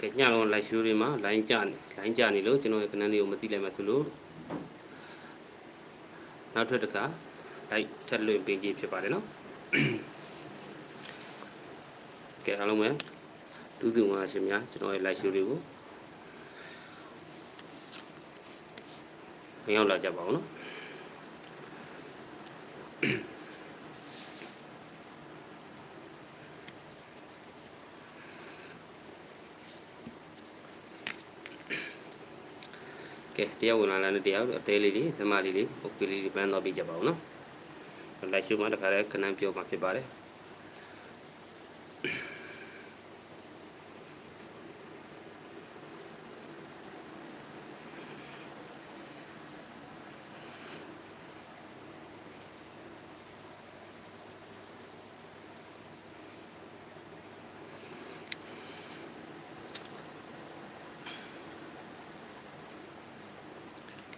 ကဲညလုံးလိုက်ရှိုးတွေမှာလိုင်းကြနေလိုင်းကြနေလို့ကျွန်တော်ရဲ့ကနန်းလေးကိုမသိလိုက်မှဆိုလို့နောက်ထပ်တစ်ခါလိုက်ထပ်လွင့်ပေးကြည့်ဖြစ်ပါတယ်နော်ကဲအားလုံးပဲတူးသူငါရှင်များကျွန်တော်ရဲ့လိုက်ရှိုးတွေကိုဝင်ရောက်လာကြပါဦးနော် ကဲ တရားဝင်လာလာနဲ့တရားအသေးလေးလေးဓမ္မလေးလေးပုတ်ကလေးလေးပန်းတော့ပြကြပါဦးနော်လိုက်ရှုမှတခါလဲခဏပြောမှဖြစ်ပါတယ်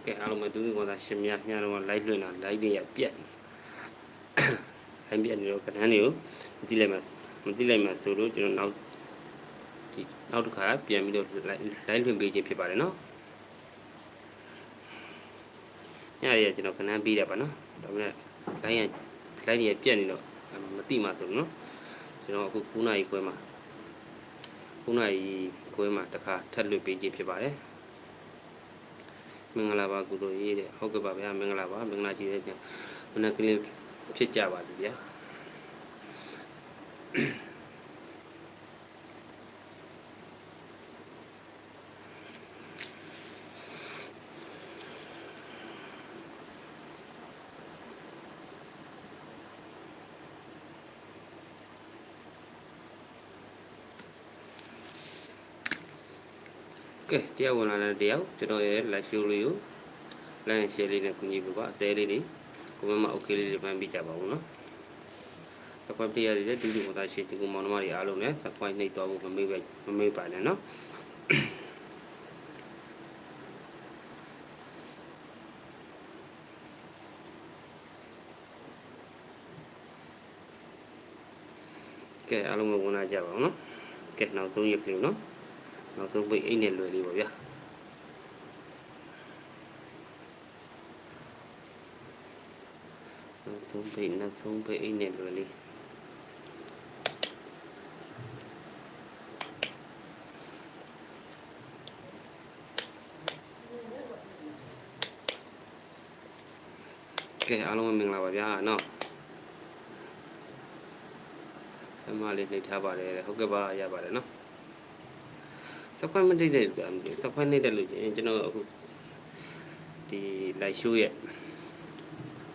ကဲအားလုံးပဲဒူးဒူးကောင်သာရှင်များညတော့ live လွှင့်တာ live တွေရပြက်ဟန်ပြက်နေတော့ကဏ္ဍတွေကိုမသိလိုက်မှမသိလိုက်မှဆိုလို့ကျွန်တော်နောက်ဒီနောက်တစ်ခါပြန်ပြီးတော့ live လွှင့်ပေးခြင်းဖြစ်ပါတယ်နော်ညရည်ကျွန်တော်ကဏ္ဍပြီးတယ်ပါနော်ဒါပေမဲ့ live ရ live တွေပြက်နေတော့မသိမှဆိုလို့နော်ကျွန်တော်အခု9နာရီခွဲမှာ9နာရီခွဲမှာတစ်ခါထပ်လွှင့်ပေးခြင်းဖြစ်ပါတယ် မင်္ဂလာပါကုသိုလ်ရေးတဲ့ဟုတ်ကဲ့ပါဗျာမင်္ဂလာပါမင်္ဂလာရှိတဲ့မနက်ကလေးဖြစ်ကြပါလိမ့်ဗျာ ကဲတရားဝင်လာတဲ့တယောက်ကျွန်တော်ရဲ့ live show လေးကို like and share လေးနဲ့ကူညီပေးပါအသေးလေးတွေ comment မှာ okay လေးတွေမှန်းပြကြပါဦးနော် subscribe တရားတွေလည်းဒူးဒူးမသားရှေ့ဒီကောင်မောင်နှမတွေအားလုံးနဲ့ subscribe နှိပ်တော့ဖို့မမေ့ပဲမမေ့ပါနဲ့နော်ကဲအားလုံးပဲဝင်လာကြပါအောင်နော်ကဲနောက်ဆုံးရကလေးနော် နောက်ဆုံးပိတ်အိတ်နဲ့လွယ်လေးပါဗျာနောက်ဆုံးပိတ်နောက်ဆုံးပိတ်အိတ်နဲ့လွယ်လေးကဲအားလုံးပဲမင်္ဂလာပါဗျာနော်အမလေးနှိပ်ထားပါတယ်တဲ့ဟုတ်ကဲ့ပါရပါတယ်နော် စခွင့်မတိတ်တဲ့လူကမသိဘူးစခွင့်နေတဲ့လူချင်းကျွန်တော်အခုဒီ live show ရဲ့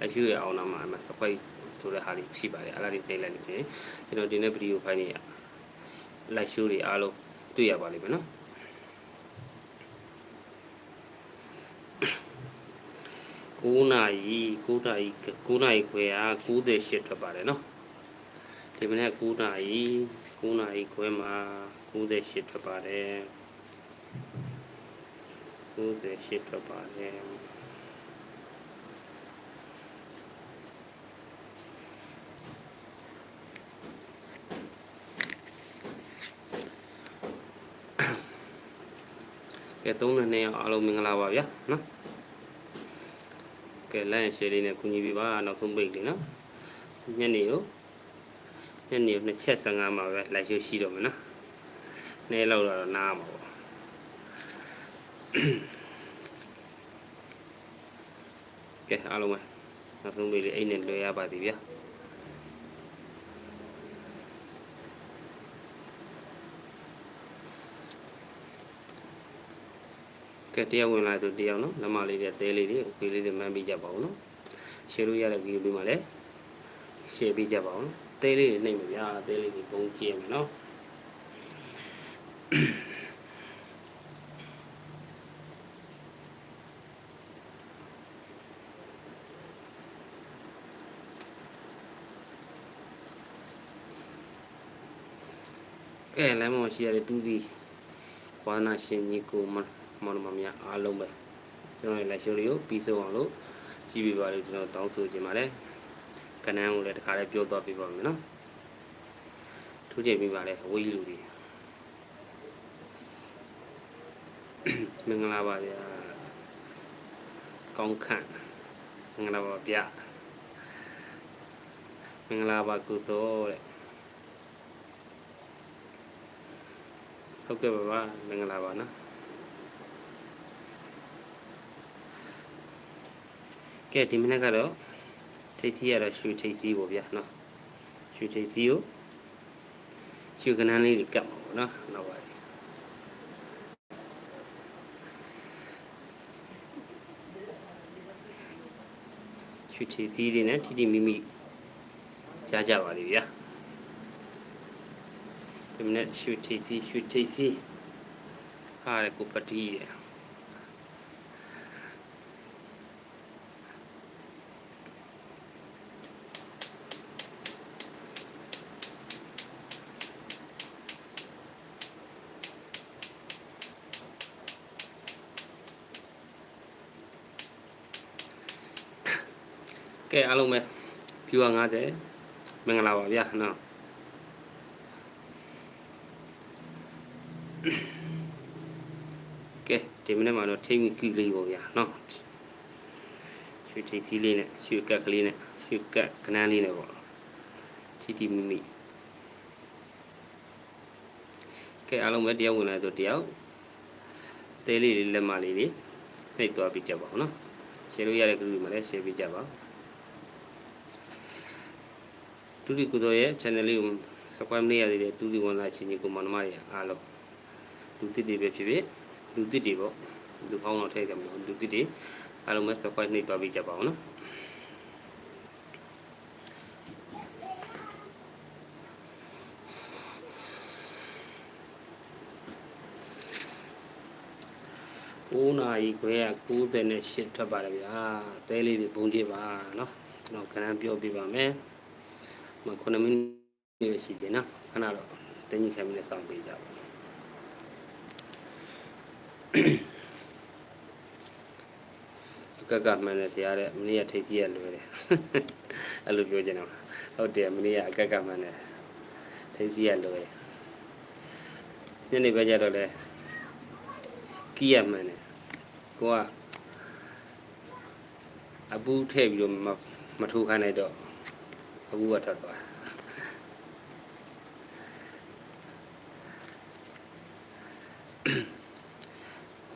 live show ရဲ့အောင်နာမှာအမစခွင့်ဆိုတဲ့ဟာလေးရှိပါတယ်အဲ့ဒါလေးနှိပ်လိုက်လို့ချင်းကျွန်တော်ဒီနေ့ဗီဒီယိုဖိုင်တွေ live show တွေအားလုံးတွေ့ရပါလိမ့်မယ်နော်9နာရီ9နာရီ9နာရီခွဲအား98ထွက်ပါတယ်နော်ဒီမနေ့9နာရီ9နာရီခွဲမှာ 98ထွက်ပါတယ်98ထွက်ပါတယ်ကဲသုံးနှစ်နှစ်အောင်အားလုံးမင်္ဂလာပါဗျာနော်ကဲလိုင်းရှယ်လေးနဲ့ကူညီပေးပါနောက်ဆုံးပိတ်လေးနော်ညနေကိုညနေကိုနှစ်ချက်15မှာပဲလိုက်ရှိရှိတော့မယ်နော် နေလောက်တော့နားမှာပေါ့ကဲအားလုံးပဲနောက်ဆုံးပိတ်လေးအိတ်နဲ့လွယ်ရပါသည်ဗျာကဲတရားဝင်လာသူတရားနော်လက်မလေးတွေတဲလေးတွေအခွေလေးတွေမှန်းပေးကြပါဦးနော်ရှယ်လို့ရတဲ့ဗီဒီယိုလေးမှာလည်းရှယ်ပေးကြပါဦးနော်တဲလေးတွေနှိပ်မယ်ဗျာတဲလေးတွေပုံကြည့်ရမယ်နော် ကဲလမ်းမောင်ရှိရတဲ့တူးဒီဝါနာရှင်ကြီးကိုမမောင်နှမများအားလုံးပဲကျွန်တော်ရဲ့လက်ရှိုးလေးကိုပြီးဆုံးအောင်လို့ကြည့်ပေးပါလို့ကျွန်တော်တောင်းဆိုချင်ပါတယ်ကနန်းကိုလည်းတခါလေးပြောသွားပေးပါမယ်နော်ထူးချင်ပြီးပါလေအဝေးလူတွေ မင်္ဂလာပါဗျာကောင်းခန့်မင်္ဂလာပါဗျာမင်္ဂလာပါကုသိုလ်တဲ့ဟုတ်ကဲ့ပါပါမင်္ဂလာပါနော်ကဲဒီမနေ့ကတော့ထိတ်စီရတော့ရွှေထိတ်စီပေါ့ဗျာနော်ရွှေထိတ်စီကိုရွှေကနန်းလေးတွေကပ်မှာပေါ့နော်နောက်ပါ ရွှေချီစည်းတွေနဲ့ထိထိမိမိရကြပါလိမ့်ဗျာဒီမနေ့ရွှေချီစည်းရွှေချီစည်းခါရကိုပတိရ အားလုံးပဲ viewer 50မင်္ဂလာပါဗျာနော်ကဲဒီမနေ့မှာတော့ထိမ့်ကီလေးပေါ့ဗျာနော်ရွှေထိပ်စီးလေးနဲ့ရွှေကက်ကလေးနဲ့ရွှေကက်ကနန်းလေးနဲ့ပေါ့တီတီမိမိကဲအားလုံးပဲတရားဝင်လာဆိုတရားတဲလေးလေးလက်မလေးလေးနှိပ်သွားပြီးကြပါဦးနော် share လို့ရတဲ့ group မှာလည်း share ပေးကြပါဦး တူတီကုသိုလ်ရဲ့ channel လေးကို subscribe လုပ်ရသေးတယ်တူတီဝန်လာချင်းကြီးကိုမောင်နှမတွေအားလုံးလူတစ်တွေပဲဖြစ်ဖြစ်လူတစ်တွေပေါ့လူကောင်းတော့ထည့်ကြမှာလူတစ်တွေအားလုံးပဲ subscribe နှိပ်သွားပြီးကြပါအောင်နော်9နာရီခွဲက98ထွက်ပါတယ်ဗျာတဲလေးတွေဘုံကြည့်ပါနော်ကျွန်တော်ခဏပြောပြပါမယ် မ9မိနစ်ပဲရှိသေးနော်ခဏတော့တင်းကြီးခံပြီးလည်းစောင့်ပေးကြပါကကမှန်တယ်ဆရာတဲ့မနေ့ကထိတ်ကြီးရလွယ်တယ်အဲ့လိုပြောချင်တော့ဟုတ်တယ်မနေ့ကအကကမှန်တယ်ထိတ်ကြီးရလွယ်ညနေပဲကြတော့လေကီးရမှန်တယ်ကိုကအပူထည့်ပြီးတော့မမထိုးခိုင်းလိုက်တော့ အပူကထွက်သွား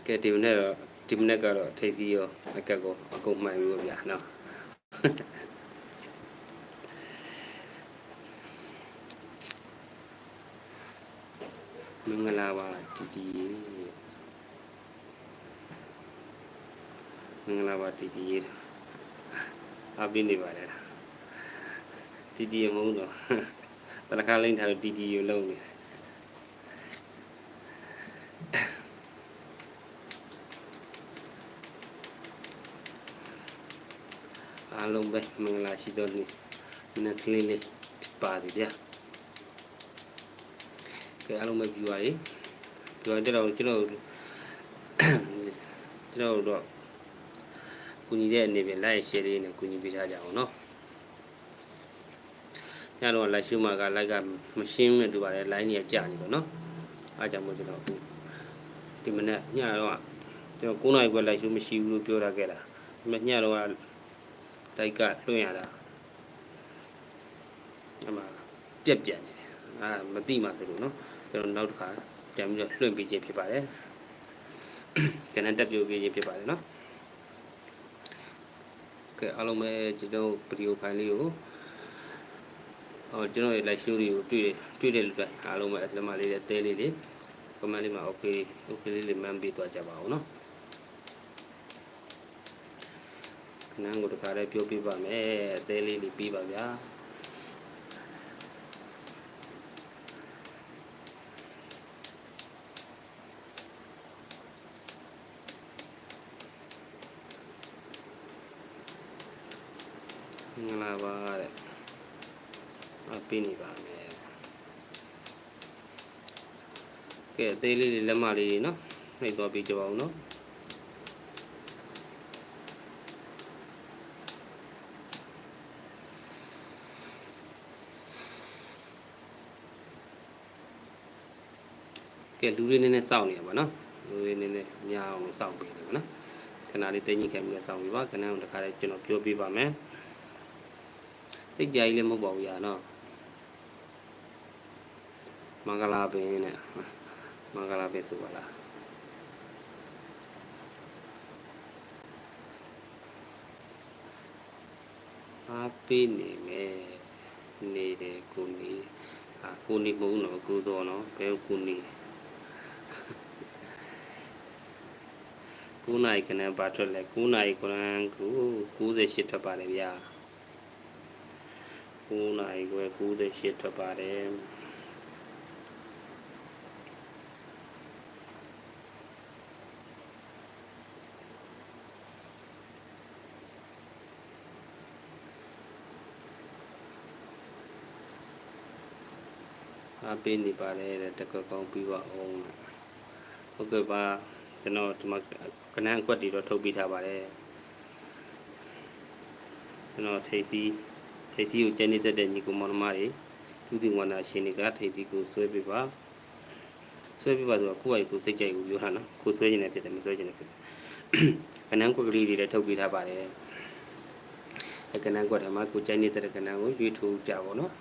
ကဲဒီမနေ့တော့ဒီမနေ့ကတော့ထိတ်စီရောအကက်ကိုအကုန်မှန်ပြီးဗျာနော်မင်္ဂလာပါတီတီမင်္ဂလာပါတီတီရေအပြင်းနေပါလေ တီတီရမဟုတ်တော့တလခါလိမ့်ထားလို့တီတီကိုလုံးနေတယ်အားလုံးပဲမင်္ဂလာရှိသောနေ့နက်ကလေးလေးဖြစ်ပါစေဗျာကဲအားလုံးပဲပြပါရေပြပါတဲ့တော့ကျွန်တော်ကျွန်တော်တို့ကူညီတဲ့အနေဖြင့် like share လေးနဲ့ကူညီပေးထားကြအောင်နော် ညတော့ live show မှာက like ကမရှင်းနဲ့တူပါတယ် line ကြီးကြာနေတော့နော်အားကြောင့်မို့ကျွန်တော်အခုဒီမနေ့ညတော့ကျွန်တော်9နာရီခွဲ live show မရှိဘူးလို့ပြောထားခဲ့တာဒီမညတော့တိုက်ကလွှင့်ရတာအမှပြက်ပြက်နေတယ်အာမသိမှသလိုနော်ကျွန်တော်နောက်တစ်ခါပြန်ပြီးတော့လွှင့်ပေးခြင်းဖြစ်ပါတယ်ကျွန်တော်တက်ပြပေးခြင်းဖြစ်ပါတယ်နော်ကဲအားလုံးပဲကျွန်တော်ဗီဒီယိုဖိုင်လေးကို အော်ကျွန်တော်ရဲ့ live show တွေကိုတွေ့တွေ့တဲ့လူတွေအားလုံးပဲအထမလေးနဲ့တဲလေးလေး comment လေးမှာ okay okay လေးလေးမှန်းပေးသွားကြပါဦးနော်ခဏကိုတခါလေးပြောပြပါမယ်အသေးလေးလေးပြီးပါဗျာမင်္ဂလာပါတဲ့အ ပေးနေပါမယ်ကဲအသေးလေးလေးလက်မလေးလေးနော်နှိပ်သွားပေးကြပါဦးနော်ကဲလူတွေနည်းနည်းစောင့်နေရပါနော်လူတွေနည်းနည်းများအောင်လို့စောင့်ပေးတယ်ပေါ့နော်ခဏလေးတင်းကြီးခံပြီးတော့စောင့်ပြီးပါခဏအောင်တစ်ခါလေးကျွန်တော်ပြောပြပါမယ်တိတ်ကြကြီးလည်းမဟုတ်ပါဘူးညာနော် မင်္ဂလာပင်နဲ့မင်္ဂလာပင်ဆိုပါလားအားပေးနေမယ်နေတယ်ကိုနေအာကိုနေမဟုတ်တော့ကိုစောနော်ဘယ်ကိုနေ9နိုင်ခဏပါထွက်လဲ9နိုင်ခဏကို98ထွက်ပါတယ်ဗျာ9နိုင်ခွဲ98ထွက်ပါတယ် အားပေးနေပါတယ်တဲ့တကကောင်းပြီးပါအောင်ဟုတ်ကဲ့ပါကျွန်တော်ဒီမှာကနန်းအကွက်တွေတော့ထုတ်ပေးထားပါတယ်ကျွန်တော်ထိတ်စီထိတ်စီကိုကျန်းနေတတ်တဲ့ညီကောင်မောင်နှမတွေသူဒီဝန္တာရှင်တွေကထိတ်စီကိုဆွဲပေးပါဆွဲပေးပါဆိုတော့ကိုယ့်အကိုစိတ်ကြိုက်ကိုပြောတာနော်ကိုဆွဲခြင်းနဲ့ဖြစ်တယ်မဆွဲခြင်းနဲ့ဖြစ်တယ်ကနန်းကွက်ကလေးတွေလည်းထုတ်ပေးထားပါတယ်အဲကနန်းကွက်ထဲမှာကိုကျန်းနေတတ်တဲ့ကနန်းကိုရွေးထိုးကြပါတော့နော်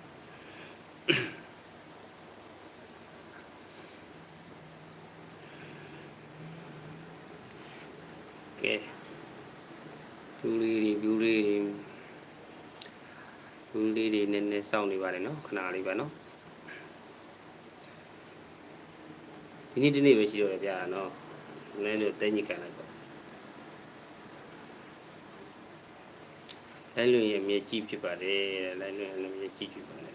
ကဲဖြူလေးတွေဖြူလေးတွေဖြူလေးတွေနည်းနည်း စောင့်နေပါတယ်နော်ခဏလေးပါနော်ဒီနေ့ဒီနေ့ပဲရှိတော့တယ်ဗျာနော်နည်းနည်းတင်းညစ်ခံလိုက်ပေါ့လိုင်းလွင်ရဲ့မြေကြီးဖြစ်ပါတယ်လိုင်းလွင်ရဲ့မြေကြီးဖြစ်ပါတယ်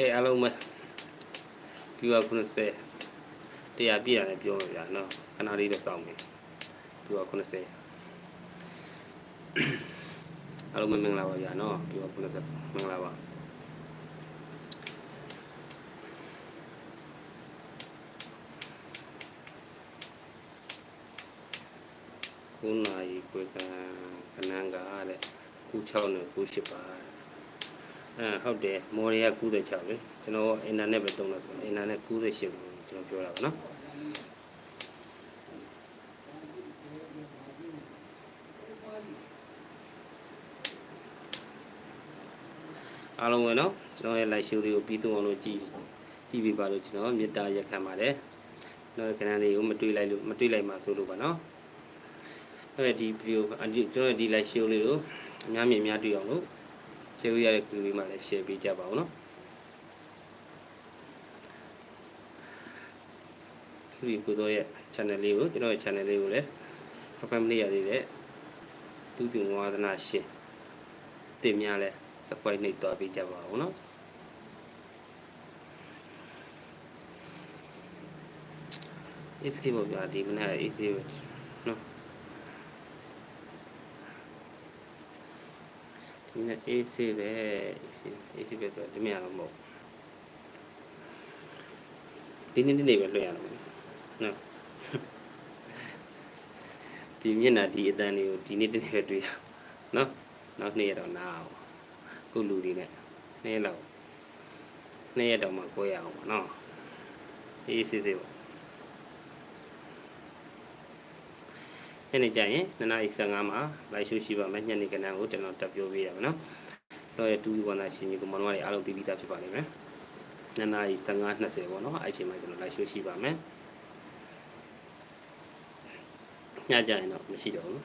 ကဲအားလုံးပဲပြီးတော့90တရားပြည့်ရတယ်ပြောမှာဗျာနော်ခဏလေးတော့စောင့်မယ်ပြီးတော့90အားလုံးပဲမင်္ဂလာပါဗျာနော်ပြီးတော့90မင်္ဂလာပါခုနာရီခွေကကနန်းကားတဲ့ခု6နဲ့ခု8ပါ အဲဟုတ်တယ်မော်ရီက96လေကျွန်တော်အင်တာနက်ပဲတုံးလို့ဆိုအင်တာနက်98ကိုကျွန်တော်ပြောတာပါနော်အားလုံးပဲเนาะကျွန်တော်ရဲ့ live show လေးကိုပြီးဆုံးအောင်လို့ကြည်ကြည်ပြပါလို့ကျွန်တော်မေတ္တာရက်ခံပါတယ်ကျွန်တော်ရဲ့ canal လေးကိုမတွေးလိုက်လို့မတွေးလိုက်မှဆိုလို့ပါเนาะအဲ့ဒီ video အဒီကျွန်တော်ရဲ့ဒီ live show လေးကိုအများမြင်များတွေ့အောင်လို့ share လို့ရတဲ့ group လေးမှာလည်း share ပေးကြပါဦးနော်ဒီကိုစောရဲ့ channel လေးကိုကျွန်တော်ရဲ့ channel လေးကိုလည်း subscribe လုပ်ရသေးတယ်သူတင်ဝါသနာရှင်အစ်များလည်း subscribe နှိပ်သွားပေးကြပါဦးနော်အေးစီပေါ့ဗျာဒီမနေ့အေးစီပဲ ဒီနေ့အေးစီပဲအေးစီအေးစီပဲဆိုတော့ဒီမြတော့မဟုတ်ဒီနေ့ဒီနေ့ပဲလွှင့်ရတော့မယ်နော်ဒီမျက်နှာဒီအတန်းလေးကိုဒီနေ့ဒီနေ့ပဲတွေ့ရနော်နောက်နေ့ရတော့နားအောင်ခုလူတွေနဲ့နေ့လောက်နေ့ရတော့မှကိုရအောင်ပါနော်အေးစစ်စစ်ပါ ညနေကျရင်9နာရီ15မှာလိုက်ရှိုးရှိပါမယ်ညနေကဏ္ဍကိုကျွန်တော်တက်ပြောပေးရမယ်နော်တော့ရတူဝန္တာရှင်ကြီးကမတော်တွေအားလုံးပြီးပြီးသားဖြစ်ပါလိမ့်မယ်9နာရီ15 20ပေါ့နော်အဲ့ချိန်မှာကျွန်တော်လိုက်ရှိုးရှိပါမယ်ညကြရင်တော့မရှိတော့ဘူး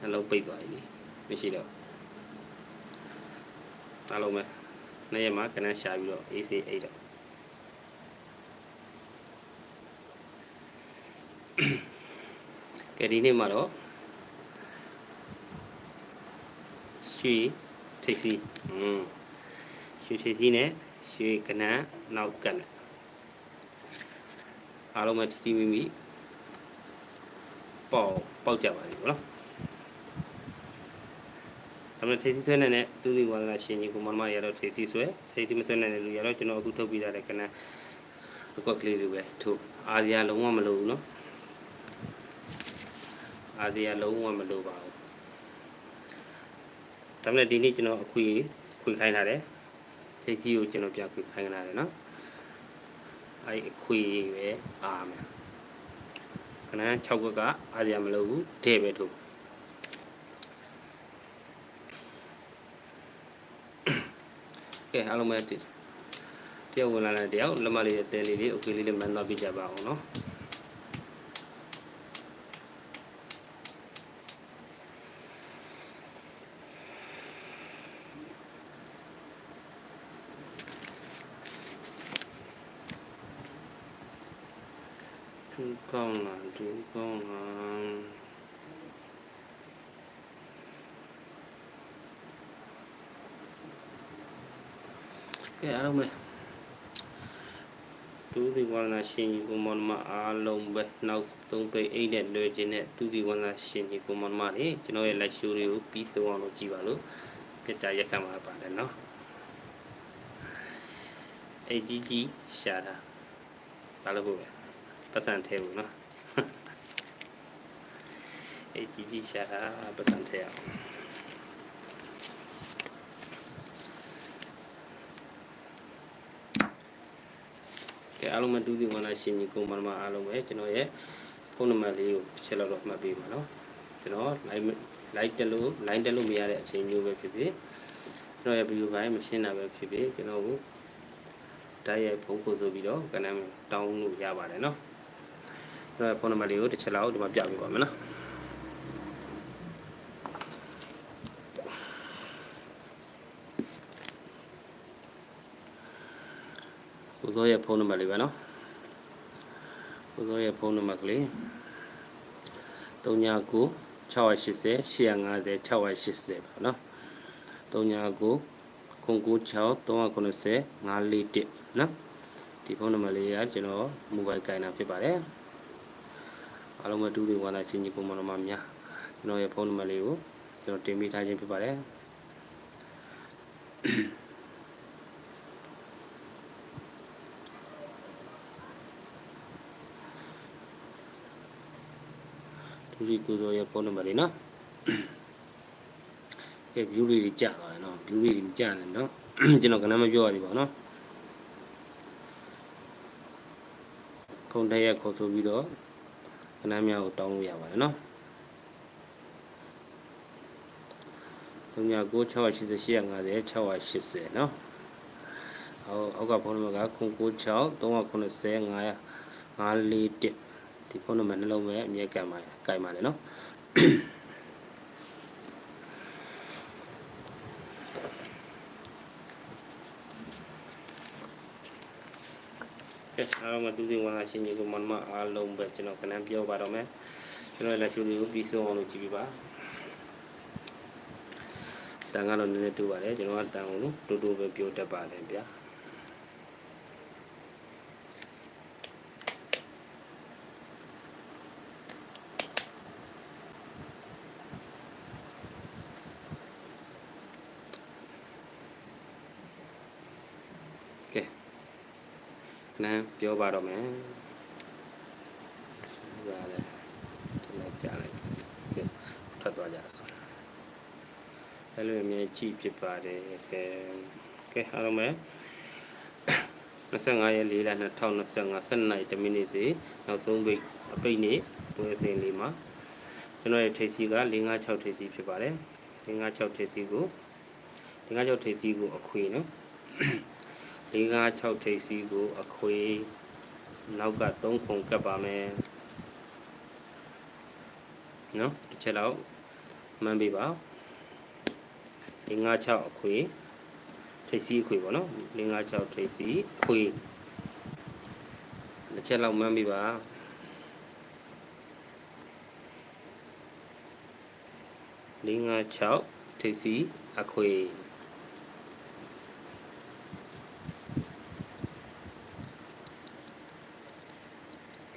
နှလုံးပိတ်သွားပြီမရှိတော့အားလုံးပဲနေ့ရက်မှာကနန်းရှာပြီးတော့ AC 8 တော့ ကဲဒီနေ့မှာတော့ရွှေထိပ်စီอืมရွှေထိပ်စီနဲ့ရွှေကနန်းနောက်ကနဲ့အားလုံးပဲတီတီမိမိပေါက်ပေါက်ကြပါလိမ့်ဘောနော်ဒါပေမဲ့ထေးစီဆွဲနေတဲ့သူဒီဝါလာရှင်ကြီးကိုမမရတော့ထေးစီဆွဲထေးစီမဆွဲနေတဲ့လူရတော့ကျွန်တော်အခုထုတ်ပြထားတဲ့ကနန်းအကွက်ကလေးတွေပဲထိုးအာစီယာလုံးဝမလိုဘူးနော် အာစီယာလုံးဝမလိုပါဘူးဒါမဲ့ဒီနေ့ကျွန်တော်အခွေခွေခိုင်းထားတယ်စိတ်စီးကိုကျွန်တော်ပြန်ခွေခိုင်းထားတယ်နော်အဲ့အခွေပဲအာမယ်ခဏ6ခွက်ကအာစီယာမလိုဘူးတဲ့ပဲထိုးကဲအားလုံးပဲတယောက်ဝင်လာတဲ့တယောက်လက်မလေးတဲလေးလေးအုပ်ကလေးလေးမှန်သွားပြကြပါအောင်နော် ကောင်းလားသူကောင်းလားကဲအားလုံးပဲသူဒီဝန္ဒရှင်ကြီးကိုမနမအားလုံးပဲနောက်ဆုံးပိတ်အိတ်နဲ့လွယ်ခြင်းနဲ့သူဒီဝန္ဒရှင်ကြီးကိုမနမနေကျွန်တော်ရဲ့ live show တွေကိုပြီးဆုံးအောင်လုပ်ကြည့်ပါလို့ပြတာရက်ခံပါပါတယ်နော်အေကြီးကြီးရှာတာဘာလို့ဖို့ပဲ ပတ်စံထဲဘူးနော်အေကြီးကြီးရှာတာပတ်စံထဲအောင်ကဲအားလုံးမတူးဒီဝန်လာရှင်ကြီးကိုမနမအားလုံးပဲကျွန်တော်ရဲ့ဖုန်းနံပါတ်လေးကိုတစ်ချက်လောက်တော့မှတ်ပေးပါနော်ကျွန်တော် line line တက်လို့ line တက်လို့မရတဲ့အချိန်မျိုးပဲဖြစ်ဖြစ်ကျွန်တော်ရဲ့ view file မရှင်းတာပဲဖြစ်ဖြစ်ကျွန်တော်ကိုတိုက်ရိုက်ဖုန်းကိုဆိုပြီးတော့ကနမ်းတောင်းလို့ရပါတယ်နော်ကျွန်တော်ရဲ့ ဖုန်းနံပါတ်လေးကိုတစ်ချက်လောက်ဒီမှာပြပေးပါမယ်နော်ကိုစောရဲ့ဖုန်းနံပါတ်လေးပဲနော်ကိုစောရဲ့ဖုန်းနံပါတ်ကလေး39 680 850 680ပါနော်39 096 390 541နော်ဒီဖုန်းနံပါတ်လေးကကျွန်တော်မိုဘိုင်းကိုင်တာဖြစ်ပါတယ် အားလုံးပဲတူတူဝါလာချင်းကြီးပုံမှန်မှာများကျွန်တော်ရဲ့ဖုန်းနံပါတ်လေးကိုကျွန်တော်တင်ပေးထားခြင်းဖြစ်ပါတယ်ဒူရီကိုစောရဲ့ဖုန်းနံပါတ်လေးနော်ကဲ view လေးကြီးကြာသွားတယ်နော် view လေးကြီးကြာနေနော်ကျွန်တော်ကနမ်းမပြောရသေးပါဘူးနော်ဖုန်းတက်ရက်ခေါ်ဆိုပြီးတော့ ကနမ်းများကိုတောင်းလို့ရပါတယ်နော်399680 680နော်အော်အောက်ကဖုန်းနံပါတ်က096 390 541ဒီဖုန်းနံပါတ်နှလုံးပဲအမြဲကန်ပါတယ်ကြိုင်ပါတယ်နော် ကဲအားလုံးကသူစီဝန်လာရှင်ကြီးကိုမနမအားလုံးပဲကျွန်တော်ကနန်းပြောပါတော့မယ်ကျွန်တော်လက်ရှိလေးကိုပြီးဆုံးအောင်လုပ်ကြည့်ပြပါတန်ကတော့နည်းနည်းတူပါတယ်ကျွန်တော်ကတန်အောင်လို့တူတူပဲပြောတတ်ပါတယ်ဗျာကဲ နန်းပြောပါတော့မယ်ဒါလည်းဒီလိုက်ကြားလိုက်ကဲထွက်သွားကြတာအဲ့လိုအမြဲကြည့်ဖြစ်ပါတယ်ကဲကဲအားလုံးပဲ25ရက်4လ2025 7နိုင်10မိနစ်စီနောက်ဆုံးပိတ်အပိတ်နေ့ပွဲစဉ်လေးမှာကျွန်တော်ရဲ့ထိပ်စီက556ထိပ်စီဖြစ်ပါတယ်556ထိပ်စီကို556ထိပ်စီကိုအခွေနော် 556ထိပ်စီကို အခွေနောက်က3ခုကပ်ပါမယ်နော်တစ်ချက်လောက်မှန်းပေးပါ556အခွေထိပ်စီအခွေပေါ့နော်556ထိပ်စီအခွေတစ်ချက်လောက်မှန်းပေးပါ556ထိပ်စီအခွေ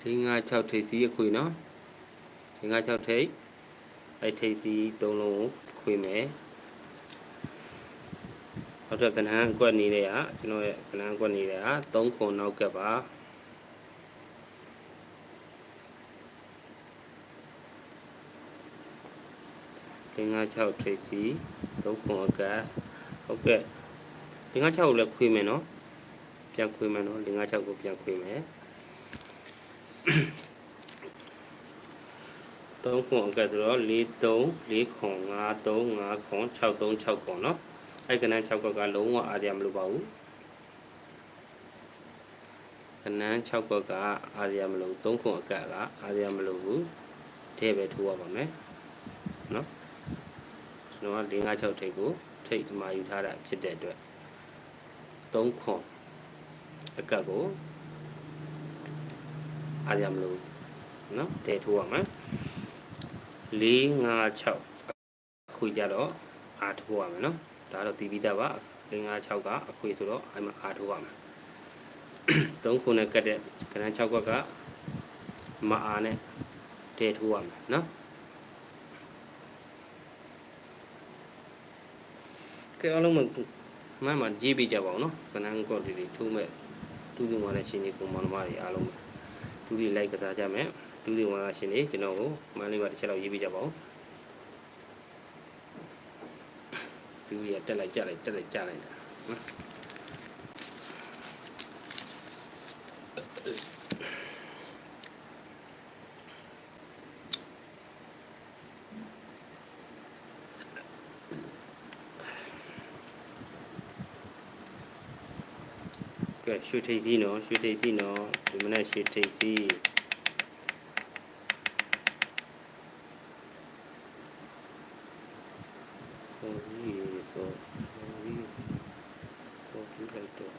5 6ထိပ်စီးအခွေနော်5 6ထိပ်အဲ့ထိပ်စီး၃လုံးကိုခွေမယ်နောက်ထပ်ကဏ္ဍအကွက်နေတဲ့ဟာကျွန်တော်ရဲ့ကဏ္ဍအကွက်နေတဲ့ဟာ3ခုနောက်ကပ်ပါတင်56 tracy လုံးခွန်အကတ်ဟုတ်ကဲ့56ကိုလည်းခွေးမယ်နော်ပြန်ခွေးမယ်နော်56ကိုပြန်ခွေးမယ် 3ခွန်အကတ်ဆိုတော့4 3 4ခွန်5 3 5ခွန်6 3 6ခွန်နော်အဲ့ကနန်း6ခွက်ကလုံးဝအားရမလို့ပါဘူးကနန်း6ခွက်ကအားရမလို့3ခွန်အကတ်ကအားရမလို့ဘူးတဲ့ပဲထိုးရပါမယ်နော်ကျွန်တော်က4 5 6ထိပ်ကိုထိပ်အမှာယူထားတာဖြစ်တဲ့အတွက်3ခွန်အကတ်ကို အားရမလို့နော်တဲ့ထိုးရမယ်4 5 6ခွေကြတော့အားထိုးရမယ်နော်ဒါတော့တီးပြီးသားပါ4 5 6ကအခွေဆိုတော့အဲ့မှာအားထိုးရမယ်3ခုနဲ့ကတ်တဲ့ကဏ္ဍ6ခွက်ကမအားနဲ့တဲထိုးရမယ်နော်ကဲအားလုံးမမမရေးပေးကြပါဦးနော်ကဏ္ဍကော့ဒီလေးထိုးမဲ့တူတူမနဲ့ရှင်ကြီးကိုမောင်နှမတွေအားလုံး တူလေးလိုက်ကစားကြမယ်တူတူမနဲ့ရှင်ကြီးကျွန်တော်ကိုမန်းလေးပါတစ်ချက်လောက်ရေးပေးကြပါဦးတူရတက်လိုက်ကြလိုက်တက်လိုက်ကြလိုက်တာနော်ကဲရွှေထိပ်စီးနော်ရွှေထိပ်စီးနော် ဒီမနေ့ရွှေထိပ်စီးဆိုပြီးဆိုပြီးဆိုပြီးလိုက်တော့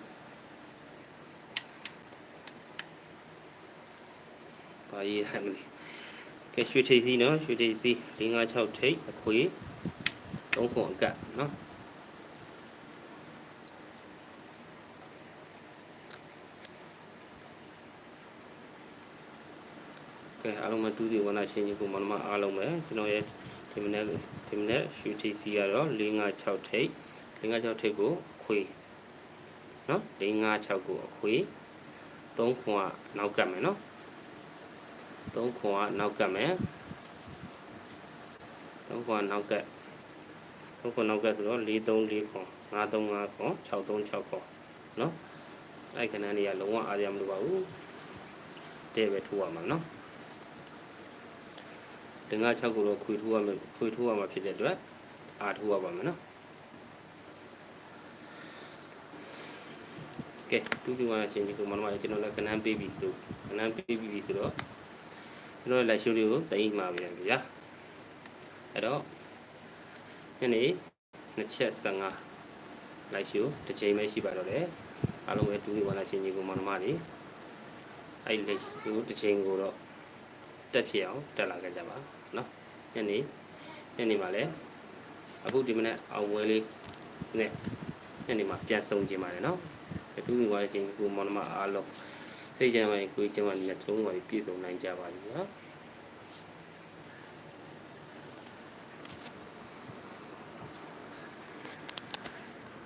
ပါရေးရမလဲကဲရွှေထိပ်စီးနော်ရွှေထိပ်စီး5 6ထိပ်အခွေ3ခွန်အကတ်နော် အားလုံးမတူးစီဝနာရှင်ကြီးကိုမနမအားလုံးပဲကျွန်တော်ရဲ့ဒီမနေ့ဒီမနေ့ရွှေထိပ်စီကတော့456ထိပ်456ထိပ်ကိုအခွေနော်456ကိုအခွေ3ခွန်ကနောက်ကပ်မယ်နော်3ခွန်ကနောက်ကပ်မယ်3ခွန်ကနောက်ကပ်3ခွန်နောက်ကပ်ဆိုတော့434ခွန်535ခွန်636ခွန်နော်အဲ့ခဏလေးကလုံးဝအားရမလို့ပါဘူးတဲ့ပဲထိုးရမှာနော် ဒင်္ဂ6ကိုတော့ခွေထိုးရမယ်ခွေထိုးရမှာဖြစ်တဲ့အတွက်အာထိုးရပါမယ်နော်ကဲတူတူမှချင်းဒီကိုမနမကျွန်တော်လည်းကနန်းပေးပြီဆိုကနန်းပေးပြီဆိုတော့ကျွန်တော်လက်ရှိုးလေးကိုတင်မှာပြန်ပြီဗျာအဲ့တော့ညနေ2ချက်15လိုက်ရှိုးတစ်ချိန်ပဲရှိပါတော့တယ်အားလုံးပဲတူတူမှချင်းဒီကိုမနမလေးအဲ့လက်ရှိုးတစ်ချိန်ကိုတော့ တက်ဖြစ်အောင်တက်လာကြကြပါနော်ညနေညနေမှာလည်းအခုဒီမနေ့အောင်ပွဲလေးနဲ့ညနေမှာပြန်ဆုံကြပါတယ်နော်တူတူပါချင်းကိုမောင်နှမအားလုံးစိတ်ကြမ်းပါရင်ကိုယ်ကျမ်းပါနဲ့သုံးပါပြည့်စုံနိုင်ကြပါလိမ့်နော်